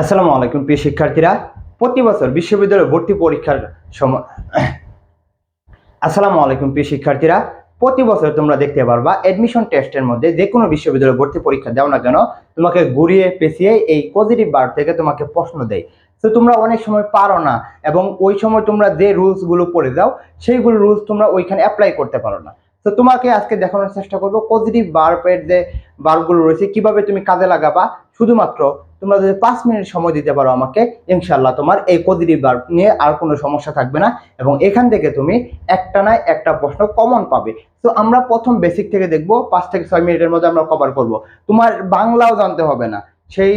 আসসালামু আলাইকুম, প্রিয় শিক্ষার্থীরা। প্রতি বছর বিশ্ববিদ্যালয় ভর্তি পরীক্ষার সময় আসসালামু আলাইকুম, প্রিয় শিক্ষার্থীরা। প্রতি বছর তোমরা দেখতে পারবা অ্যাডমিশন টেস্টের মধ্যে যে কোনো বিশ্ববিদ্যালয় ভর্তি পরীক্ষা দাও না কেন, তোমাকে ঘুরিয়ে পেঁচিয়ে এই পজিটিভ বার থেকে তোমাকে প্রশ্ন দেয়। তো তোমরা অনেক সময় পারো না এবং ওই সময় তোমরা যে রুলসগুলো পড়ে যাও, সেইগুলো রুলস তোমরা ওইখানে অ্যাপ্লাই করতে পারো না। তো তোমাকে আজকে দেখানোর চেষ্টা করব পজিটিভ বার্বের যে বার্বগুলো রয়েছে, কীভাবে তুমি কাজে লাগাবা শুধুমাত্র তোমরা যদি পাঁচ মিনিট সময় দিতে পারো আমাকে ইনশাল্লাহ তোমার এই পজিটিভ বার্ব নিয়ে আর কোনো সমস্যা থাকবে না এবং এখান থেকে তুমি একটা না একটা প্রশ্ন কমন পাবে। তো আমরা প্রথম বেসিক থেকে দেখব, পাঁচ থেকে ছয় মিনিটের মধ্যে আমরা কভার করব। তোমার বাংলাও জানতে হবে না। সেই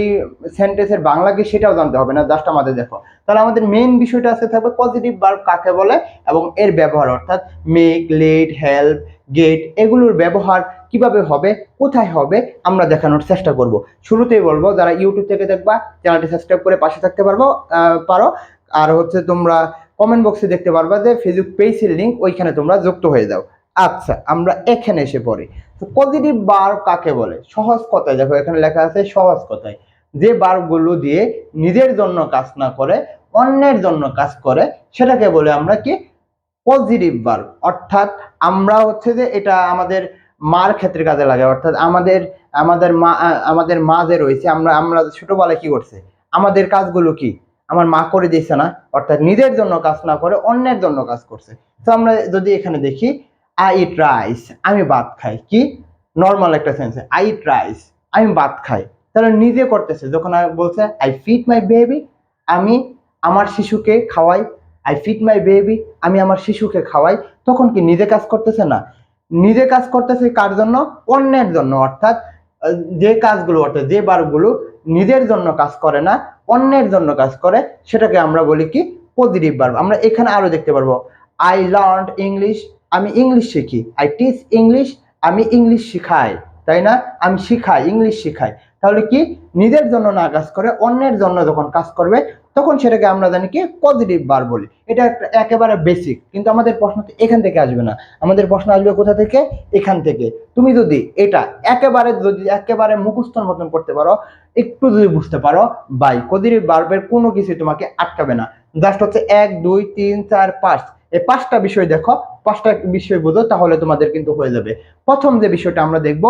সেন্টেন্সের বাংলা কি সেটাও জানতে হবে না জাস্ট আমাদের দেখো। তাহলে আমাদের মেইন বিষয়টা আছে, থাকবে পজিটিভ বার্ব কাকে বলে এবং এর ব্যবহার, অর্থাৎ মেক লেট হেল্প গেট এগুলোর ব্যবহার কীভাবে হবে, কোথায় হবে, আমরা দেখানোর চেষ্টা করব। শুরুতেই বলব, যারা ইউটিউব থেকে দেখবা, চ্যানেলটি সাবস্ক্রাইব করে পাশে থাকতে পারব পারো। আর হচ্ছে তোমরা কমেন্ট বক্সে দেখতে পারবা যে ফেসবুক পেজের লিঙ্ক ওইখানে তোমরা যুক্ত হয়ে যাও। আচ্ছা আমরা এখানে এসে পড়ি। তো পজিটিভ বার কাকে বলে? সহজ কথায়, দেখো এখানে লেখা আছে সহজ কথায়। যে বারগুলো দিয়ে নিজের জন্য কাজ না করে, অন্যের জন্য কাজ করে, সেটাকে বলে আমরা কি? পজিটিভ বার অর্থাৎ আমরা হচ্ছে যে এটা আমাদের মার ক্ষেত্রে কাজে লাগে। অর্থাৎ আমাদের আমাদের মা আমাদের মা যে রয়েছে, আমরা আমরা ছোটবেলায় কি করছে? আমাদের কাজগুলো কি? আমার মা করে দিয়েছে না, অর্থাৎ নিজের জন্য কাজ না করে অন্যের জন্য কাজ করছে। তো আমরা যদি এখানে দেখি আই ইট রাইস আমি ভাত খাই। কি? নর্মাল একটা সেন্সে আই ইট রাইস আমি ভাত খাই। তাহলে নিজে করতেছে, যখন বলছে আই ফিট মাই বেবি আমি আমার শিশুকে খাওয়াই। আই ফিট মাই বেবি আমি আমার শিশুকে খাওয়াই। তখন কি নিজে কাজ করতেছে না? নিজে কাজ করতেছে কার জন্য? অন্যের জন্য। অর্থাৎ যে কাজগুলো অর্থাৎ যে বারগুলো নিজের জন্য কাজ করে না, অন্যের জন্য কাজ করে, সেটাকে আমরা বলি কি পজিটিভ বার আমরা এখানে আরও দেখতে পারব। আই লার্ন ইংলিশ আমি ইংলিশ শিখি। আই টিচ ইংলিশ আমি ইংলিশ শিখাই। তাই না? আমি শিখাই ইংলিশ শিখাই। তাহলে কি? নিজের জন্য না কাজ করে, অন্যের জন্য যখন কাজ করবে তখন সেটাকে আমরা জানি কি? পজিটিভ বার বলি। এটা একেবারে বেসিক কিন্তু আমাদের প্রশ্ন এখান থেকে আসবে না। আমাদের প্রশ্ন আসবে কোথা থেকে? এখান থেকে। তুমি যদি এটা একেবারে, যদি একেবারে মুখস্থর মতন করতে পারো, একটু যদি বুঝতে পারো বাই পজিটিভ বার্বের কোনো কিছু তোমাকে আটকাবে না। জাস্ট হচ্ছে এক, দুই, তিন, চার, পাঁচ। এই পাঁচটা বিষয় দেখো পাঁচটা বিষয় বোঝো, তাহলে তোমাদের কিন্তু হয়ে যাবে। প্রথম যে বিষয়টা আমরা দেখব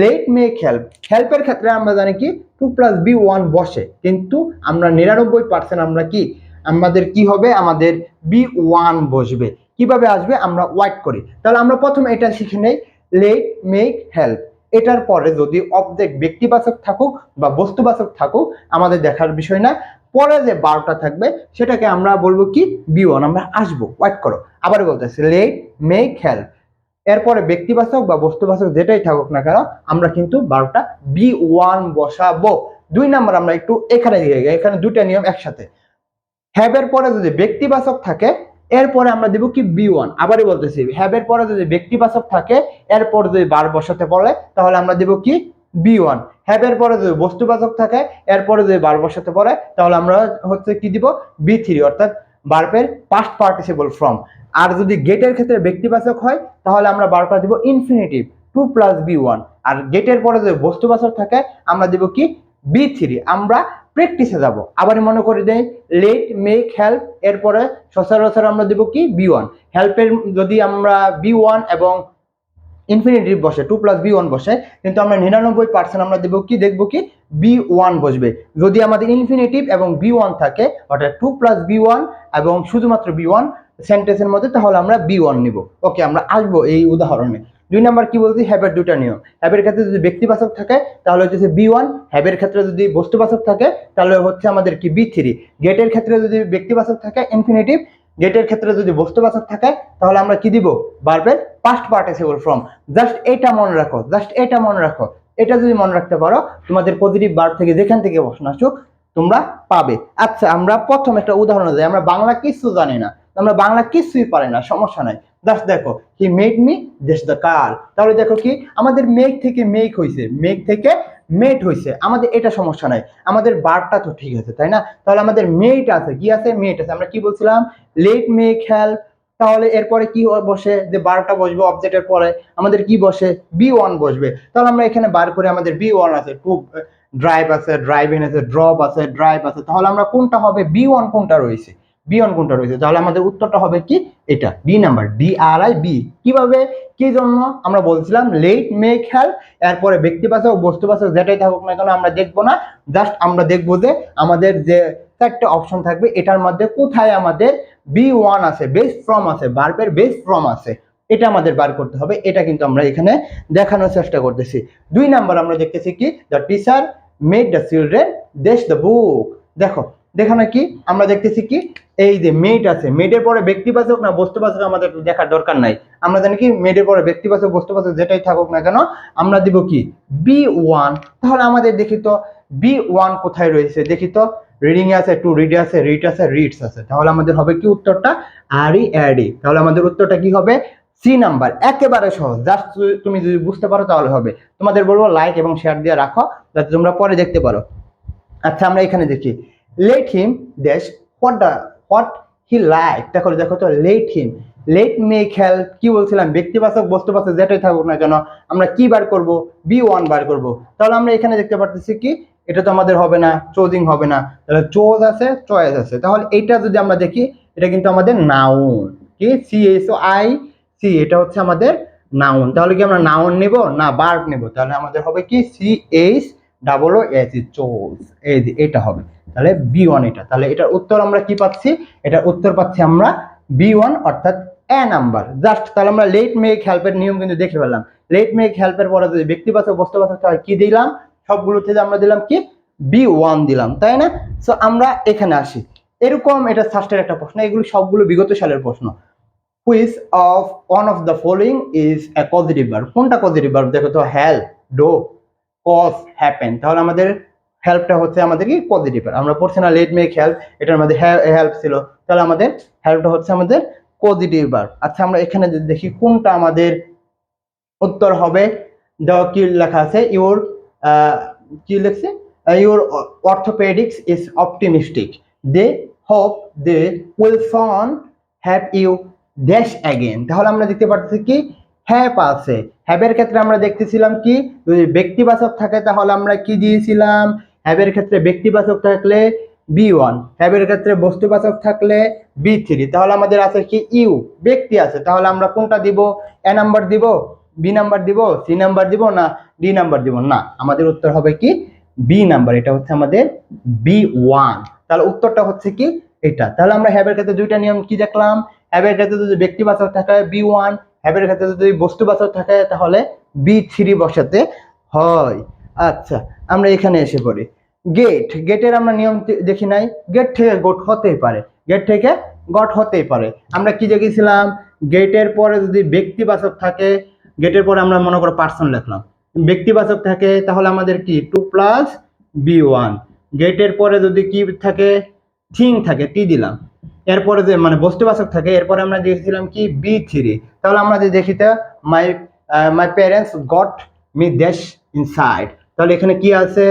লেট মেক হেল্প হেল্পের ক্ষেত্রে আমরা জানি কি টু প্লাস বি ওয়ান বসে। কিন্তু আমরা নিরানব্বই পার্সেন্ট আমরা কি, আমাদের কি হবে? আমাদের বি ওয়ান বসবে। কীভাবে আসবে? আমরা ওয়াইট করি। তাহলে আমরা প্রথম এটা শিখে নেই লেট মেক হেল্প এটার পরে যদি অবজেক্ট ব্যক্তিবাচক থাকুক বা বস্তুবাচক থাকুক, আমাদের দেখার বিষয় না। পরে যে বারোটা থাকবে, সেটাকে আমরা বলব কি? বি ওয়ান আমরা আসব ওয়াইট করো। আবার বলতেছি লেট মেক হেল্প এরপরে ব্যক্তিবাচক বা বস্তুবাচক যেটাই থাকুক না কেন, আমরা কিন্তু বারোটা বি ওয়ান বসাবো। দুই নাম্বার আমরা একটু এখানে দিয়ে। এখানে দুইটা নিয়ম একসাথে। হ্যাবের পরে যদি ব্যক্তিবাচক থাকে, এরপরে আমরা দিব কি? বি ওয়ান আবারই বলতেছি হ্যাবের পরে যদি ব্যক্তিবাচক থাকে, এরপর যদি বার বসাতে বলে, তাহলে আমরা দিব কি? বি ওয়ান হ্যাবের পরে যদি বস্তুবাচক থাকে, এরপরে যদি বার বসাতে বলে তাহলে আমরা হচ্ছে কি দিব? বি থ্রি অর্থাৎ বার্বের পাস্ট পার্টিসিপল ফর্ম আর যদি গেটের ক্ষেত্রে ব্যক্তিবাচক হয়, তাহলে আমরা বারবার দিব infinitive to plus V one আর গেটের পরে যদি বস্তুবাচক থাকে, আমরা দিব কি? বি থ্রি আমরা প্র্যাকটিসে যাব। আবার মনে করে দেই লেট মেক হেল্প এরপরে সচরাচর আমরা দিব কি? বি ওয়ান হেল্পের যদি আমরা বি ওয়ান এবং ইনফিনিটিভ বসে টু প্লাস বি ওয়ান বসে, কিন্তু আমরা নিরানব্বই পার্সেন্ট আমরা দেবো কি? দেখব কি? বি ওয়ান বসবে। যদি আমাদের ইনফিনিটিভ এবং বি ওয়ান থাকে, অর্থাৎ টু প্লাস বি ওয়ান এবং শুধুমাত্র বি ওয়ান সেন্টেন্সের মধ্যে, তাহলে আমরা বি ওয়ান নিব। ওকে, আমরা আসব এই উদাহরণে। দুই নাম্বার কি বলছি? হ্যাবের দুটা নিয়ম। হ্যাবের ক্ষেত্রে যদি ব্যক্তিবাচক থাকে, তাহলে হচ্ছে বি ওয়ান হ্যাবের ক্ষেত্রে যদি বস্তুবাচক থাকে, তাহলে হচ্ছে আমাদের কি? বি থ্রি গেটের ক্ষেত্রে যদি ব্যক্তিবাচক থাকে ইনফিনিটিভ গেটের ক্ষেত্রে যদি বস্তুবাচক থাকে, তাহলে আমরা কি দিব? বারবের পাস্ট পার্টিসিপল ফর্ম জাস্ট এটা মনে রাখো জাস্ট এটা মনে রাখো। এটা যদি মনে রাখতে পারো, তোমাদের পজিটিভ বার থেকে যেখান থেকে প্রশ্ন আসুক, তোমরা পাবে। আচ্ছা আমরা প্রথম একটা উদাহরণ দিই। আমরা বাংলা কিছু জানি না। আমরা বাংলা কিছুই পারি না, সমস্যা নাই। জাস্ট দেখো he made me this the car তাহলে দেখো কি, আমাদের মেঘ থেকে মেঘ হয়েছে মেঘ থেকে মেট হয়েছে আমাদের এটা সমস্যা নাই। আমাদের বারটা তো ঠিক আছে, তাই না? তাহলে আমাদের মেট আছে। কি আছে? মেট আছে। আমরা কি বলছিলাম? লেট মেক হেল্প তাহলে এরপরে কি বসে? যে বারোটা বসবে অবজেক্টের পরে আমাদের কি বসে? বি ওয়ান বসবে। তাহলে আমরা এখানে বার করে আমাদের বি ওয়ান আছে। টু ড্রাইভ আছে ড্রাইভ ইন আছে ড্রপ আছে ড্রাইভ আছে। তাহলে আমরা কোনটা হবে? বি ওয়ান কোনটা রয়েছে? বি ওয়ান কোনটা রয়েছে? তাহলে আমাদের উত্তরটা হবে কি? এটা B number D R I B কীভাবে? কি জন্য? আমরা বলছিলাম লেট মেক হেল্প এরপরে ব্যক্তিবাচক বস্তুবাচক যেটাই থাকুক না কেন আমরা দেখব না। জাস্ট আমরা দেখব যে আমাদের যে চারটে অপশন থাকবে, এটার মধ্যে কোথায় আমাদের বি ওয়ান আছে বেস্ট ফ্রম আছে বার্বের বেস্ট ফ্রম আছে। এটা আমাদের বার করতে হবে, এটা কিন্তু আমরা এখানে দেখানোর চেষ্টা করতেছি। দুই নাম্বার আমরা দেখতেছি কি? The teacher made the children dash the book দেখো দেখানো কি? আমরা দেখতেছি কি? এই যে মেড আছে। মেডের পরে ব্যক্তিবাচক না বস্তুবাচক আমাদের দেখার দরকার নাই। আমরা জানি কি? মেডের পরে ব্যক্তিবাচক, বস্তুবাচক যেটাই থাকুক না কেন, আমরা দিব কি? বি ওয়ান তাহলে আমাদের দেখি তো বি ওয়ান কোথায় রয়েছে? দেখি তো রিডিং আছে টু রিড আছে রিড আছে রিডস আছে। তাহলে আমাদের হবে কি উত্তরটা? আর ই অ্যাডি তাহলে আমাদের উত্তরটা কি হবে? সি নাম্বার একেবারে সহজ। জাস্ট তুমি যদি বুঝতে পারো তাহলে হবে। তোমাদের বলব লাইক এবং শেয়ার দিয়ে রাখো, যাতে তোমরা পরে দেখতে পারো। আচ্ছা আমরা এখানে দেখি। Let him dash what the what he like দেখো দেখো তো let him let make help কি বলছিলাম? ব্যক্তিবাচক বস্তুবাচক যেটাই থাকুক না কেন, আমরা কি বার করব? বি ওয়ান বার করব। তাহলে আমরা এখানে দেখতে পারতেছি কি, এটা তো আমাদের হবে না চোজিং হবে না। তাহলে চোজ আছে চয়েস আছে। তাহলে এটা যদি আমরা দেখি, এটা কিন্তু আমাদের নাউন কি? C S O I C এটা হচ্ছে আমাদের নাউন তাহলে কি আমরা নাউন নেব? না বার্ব নেব। তাহলে আমাদের হবে কি? C H double O S choose এই এটা হবে। তাহলে বি ওয়ান এটা। তাহলে এটার উত্তর আমরা কি পাচ্ছি? এটার উত্তর পাচ্ছি আমরা বি ওয়ান অর্থাৎ এ নাম্বার জাস্ট তাহলে আমরা লেট মেক হেল্পের নিয়ম কিন্তু দেখে ফেললাম লেট মেক হেল্পের পরে যদি ব্যক্তিবাচক বস্তুবাচক তাহলে কি দিলাম? সবগুলো থেকে আমরা দিলাম কি? বি ওয়ান দিলাম, তাই না? সো আমরা এখানে আসি। এরকম এটা ফার্স্টের একটা প্রশ্ন। এগুলো সবগুলো বিগত সালের প্রশ্ন। Which of one of the following is a positive verb কোনটা পজিটিভ ভার্ব দেখো তো হেল্প ডো কজ হ্যাপেন তাহলে আমাদের হেল্পটা হচ্ছে আমাদের কি? পজিটিভ আমরা পড়ছি না লেট মেক হেল্প এটার মধ্যে হেল্প ছিল। তাহলে আমাদের হেল্পটা হচ্ছে আমাদের পজিটিভ ভার্ব আচ্ছা আমরা এখানে যদি দেখি কোনটা আমাদের উত্তর হবে। দেওয়া কি লেখা আছে? ইউর কি লেখছে? Your orthopaedics is optimistic they hope they will phone have you dash again তাহলে আমরা দেখতে পাচ্ছি কি? হ্যাপ আছে। হ্যাপের ক্ষেত্রে আমরা দেখতেছিলাম কি? যদি ব্যক্তিবাচক থাকে তাহলে আমরা কি দিয়েছিলাম? হ্যাবের ক্ষেত্রে ব্যক্তিবাচক থাকলে বি ওয়ান হ্যাবের ক্ষেত্রে বস্তুবাচক থাকলে বি থ্রি তাহলে আমাদের আছে কি ইউ ব্যক্তি আছে, তাহলে আমরা কোনটা দিব? এ নাম্বার দিব বি নাম্বার দিব সি নাম্বার দিব না ডি নাম্বার দিব? না, আমাদের উত্তর হবে কি বি নাম্বার এটা হচ্ছে আমাদের বি ওয়ান তাহলে উত্তরটা হচ্ছে কি এটা। তাহলে আমরা হ্যাবের ক্ষেত্রে দুইটা নিয়ম কি দেখলাম? হ্যাবের ক্ষেত্রে যদি ব্যক্তিবাচক থাকে বি ওয়ান হ্যাবের ক্ষেত্রে যদি বস্তুবাচক থাকে তাহলে বি থ্রি বসাতে হয়। আচ্ছা আমরা এখানে এসে পড়ি। গেট গেটের আমরা নিয়ম দেখি নাই। গেট থেকে গোট হতেই পারে। গেট থেকে গট হতেই পারে। আমরা কি দেখেছিলাম? গেটের পরে যদি ব্যক্তিবাচক থাকে গেটের পরে আমরা মনে করো পার্সন লিখলাম। ব্যক্তিবাচক থাকে, তাহলে আমাদের কি? টু প্লাস বি ওয়ান গেটের পরে যদি কি থাকে? থিং থাকে টি দিলাম। এরপরে যে মানে বস্তুবাচক থাকে, এরপরে আমরা দেখেছিলাম কি? বি থ্রি তাহলে আমরা যে দেখি my my parents got me dash inside তাহলে এখানে কি আছে?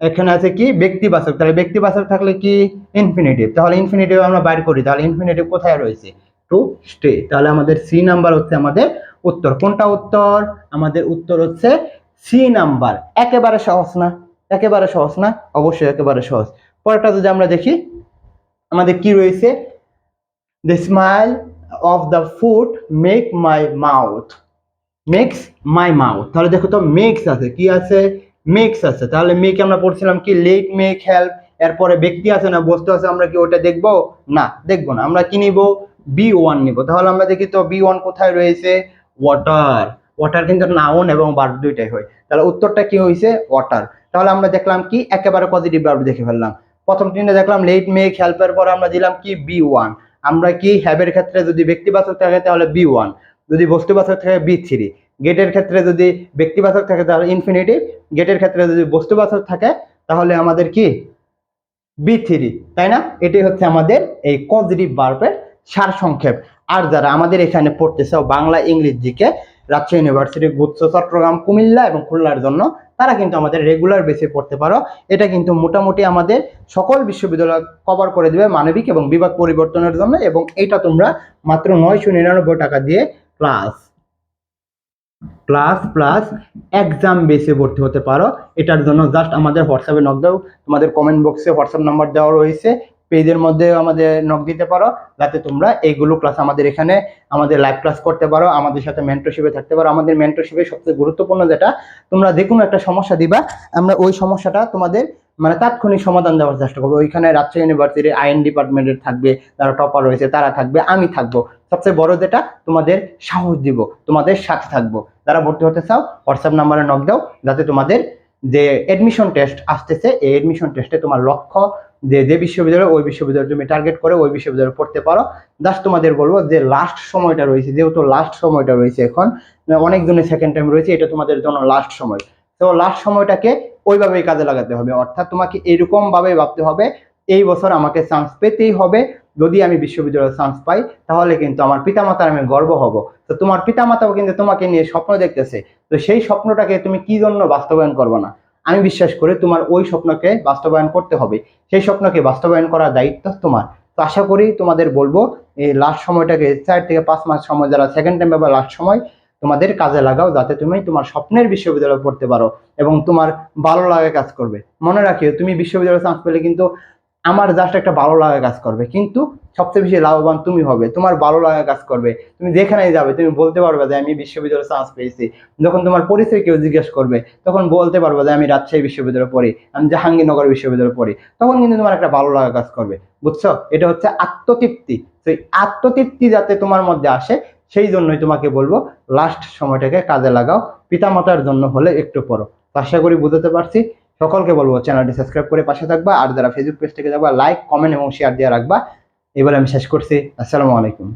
এখানে আছে কি? ব্যক্তিবাচক। তাহলে ব্যক্তিবাচক থাকলে কি? ইনফিনিটিভ তাহলে ইনফিনিটিভ আমরা বাইর করি। তাহলে ইনফিনিটিভ কোথায় রয়েছে? টু স্টে তাহলে আমাদের সি নাম্বার হচ্ছে আমাদের উত্তর। কোনটা উত্তর? আমাদের উত্তর হচ্ছে সি নাম্বার একেবারে সহজ না। একেবারে সহজ না। অবশ্যই একেবারে সহজ। পরেরটা যদি আমরা দেখি, আমাদের কি রয়েছে? The smile of the food make my mouth makes my mouth তাহলে দেখো তো মেক্স আছে। কি আছে? মেক্স আছে। তাহলে মেক আমরা পড়ছিলাম কি? লেট মেক হেল্প এরপরে ব্যক্তি আছে না, বস্তু আছে, আমরা কি ওটা দেখব? না দেখব না। আমরা কি নিব? বি ওয়ান নিব। তাহলে আমরা দেখি তো বি ওয়ান কোথায় রয়েছে? ওয়াটার ওয়াটার কিন্তু নাউন এবং বার্ব দুইটাই হয়। তাহলে উত্তরটা কি হয়েছে ওয়াটার তাহলে আমরা দেখলাম কি? একেবারে পজিটিভ বার্ব দেখে ফেললাম। প্রথম তিনটা দেখলাম লেট মেক হেল্পের পর আমরা দিলাম কি? বি ওয়ান আমরা কি হ্যাবের ক্ষেত্রে যদি ব্যক্তিবাচক থাকে, তাহলে বি ওয়ান যদি বস্তুবাচক থাকে বি থ্রি গেটের ক্ষেত্রে যদি ব্যক্তিবাচক থাকে, তাহলে ইনফিনিটিভ গেটের ক্ষেত্রে যদি বস্তুবাচক থাকে, তাহলে আমাদের কি? বি থ্রি তাই না? এটি হচ্ছে আমাদের এই পজিটিভ বার্বের সার সংক্ষেপ আর যারা আমাদের এখানে পড়তে চাও বাংলা, ইংলিশ দিকে রাজশাহী ইউনিভার্সিটি, গুচ্ছ, চট্টগ্রাম, কুমিল্লা এবং খুলনার জন্য, তারা কিন্তু আমাদের রেগুলার বেসে পড়তে পারো। এটা কিন্তু মোটামুটি আমাদের সকল বিশ্ববিদ্যালয় কভার করে দেবে মানবিক এবং বিভাগ পরিবর্তনের জন্য, এবং এটা তোমরা মাত্র নয়শো নিরানব্বই টাকা দিয়ে ক্লাস ক্লাস প্লাস এক্সাম বেসে ভর্তি হতে পারো। এটার জন্য জাস্ট আমাদের হোয়াটসঅ্যাপে নক দাও। তোমাদের কমেন্ট বক্সে হোয়াটসঅ্যাপ নাম্বার দেওয়া রয়েছে। পেজের মধ্যে আমাদের নক দিতে পারো। যাতে তোমরা এইগুলো ক্লাস আমাদের এখানে আমাদের লাইভ ক্লাস করতে পারো, আমাদের সাথে মেন্টরশিপে থাকতে পারো। আমাদের মেন্টরশিপে সবচেয়ে গুরুত্বপূর্ণ যেটা, তোমরা যে কোনো একটা সমস্যা দিবা, আমরা ওই সমস্যাটা তোমাদের মানে তাৎক্ষণিক সমাধান দেওয়ার চেষ্টা করব। ওইখানে রাজশাহী ইউনিভার্সিটির আইন ডিপার্টমেন্টের থাকবে যারা টপার রয়েছে তারা থাকবে, আমি থাকব। সবচেয়ে বড় যেটা, তোমাদের সাহস দিব, তোমাদের সাথে থাকব। যারা ভর্তি হতে চাও হোয়াটসঅ্যাপ নাম্বারে নক দাও, যাতে তোমাদের যে এডমিশন টেস্ট আসতেছে, এই এডমিশন টেস্টে তোমার লক্ষ্য যে যে বিশ্ববিদ্যালয়, ওই বিশ্ববিদ্যালয় তুমি টার্গেট করে, ওই বিশ্ববিদ্যালয়ে পড়তে পারো। জাস্ট তোমাদের বলব যে লাস্ট সময়টা রয়েছে, যেহেতু লাস্ট সময়টা রয়েছে এখন, অনেকজনের সেকেন্ড টাইম রয়েছে, এটা তোমাদের জন্য লাস্ট সময়। তো লাস্ট সময়টাকে ওইভাবেই কাজে লাগাতে হবে। অর্থাৎ তোমাকে এরকম ভাবে ভাবতে হবে, এই বছর আমাকে চান্স পেতেই হবে। যদি আমি বিশ্ববিদ্যালয়ে চান্স পাই, তাহলে কিন্তু আমার পিতামাতার আমি গর্ব হব। তো তোমার পিতামাতাও কিন্তু তোমাকে নিয়ে স্বপ্ন দেখতেছে। তো সেই স্বপ্নটাকে তুমি কি জন্য বাস্তবায়ন করবে না? আমি বিশ্বাস করি তোমার ওই স্বপ্নকে বাস্তবায়ন করতে হবে। সেই স্বপ্নকে বাস্তবায়ন করার দায়িত্ব তোমার। তো আশা করি তোমাদের বলব, এই লাস্ট সময়টাকে চার থেকে পাঁচ মাস সময়, যারা সেকেন্ড টাইম বা লাস্ট সময় তোমাদের কাজে লাগাও যাতে তুমি তোমার স্বপ্নের বিশ্ববিদ্যালয়ে পড়তে পারো এবং তোমার ভালো লাগা কাজ করবে। মনে রাখিও, তুমি বিশ্ববিদ্যালয়ে চান্স পেলে কিন্তু আমার জাস্ট একটা ভালো লাগা কাজ করবে। কিন্তু সবচেয়ে বেশি লাভবান তুমি হবে, তোমার ভালো লাগা কাজ করবে। তুমি যেখানেই যাবে, তুমি বলতে পারবে যে আমি বিশ্ববিদ্যালয়ে চান্স পেয়েছি। যখন তোমার পরিচয় কেউ জিজ্ঞেস করবে, তখন বলতে পারবে যে আমি রাজশাহী বিশ্ববিদ্যালয়ে পড়ি, আমি জাহাঙ্গীরনগর বিশ্ববিদ্যালয়ে পড়ি। তখন কিন্তু তোমার একটা ভালো লাগা কাজ করবে, বুঝছ? এটা হচ্ছে আত্মতৃপ্তি। তো এই আত্মতৃপ্তি যাতে তোমার মধ্যে আসে সেই জন্যই তোমাকে বলব লাস্ট সময়টাকে কাজে লাগাও। পিতামাতার জন্য হলে একটু পড়ো। আশা করি বুঝতে পারছি। সকলকে বলব চ্যানেলটি সাবস্ক্রাইব করে পাশে থাকবা। আর যারা ফেসবুক পেজ থেকে যাবা লাইক কমেন্ট এবং শেয়ার দিয়ে রাখবা। এবার আমি শেষ করছি। আসসালামু আলাইকুম।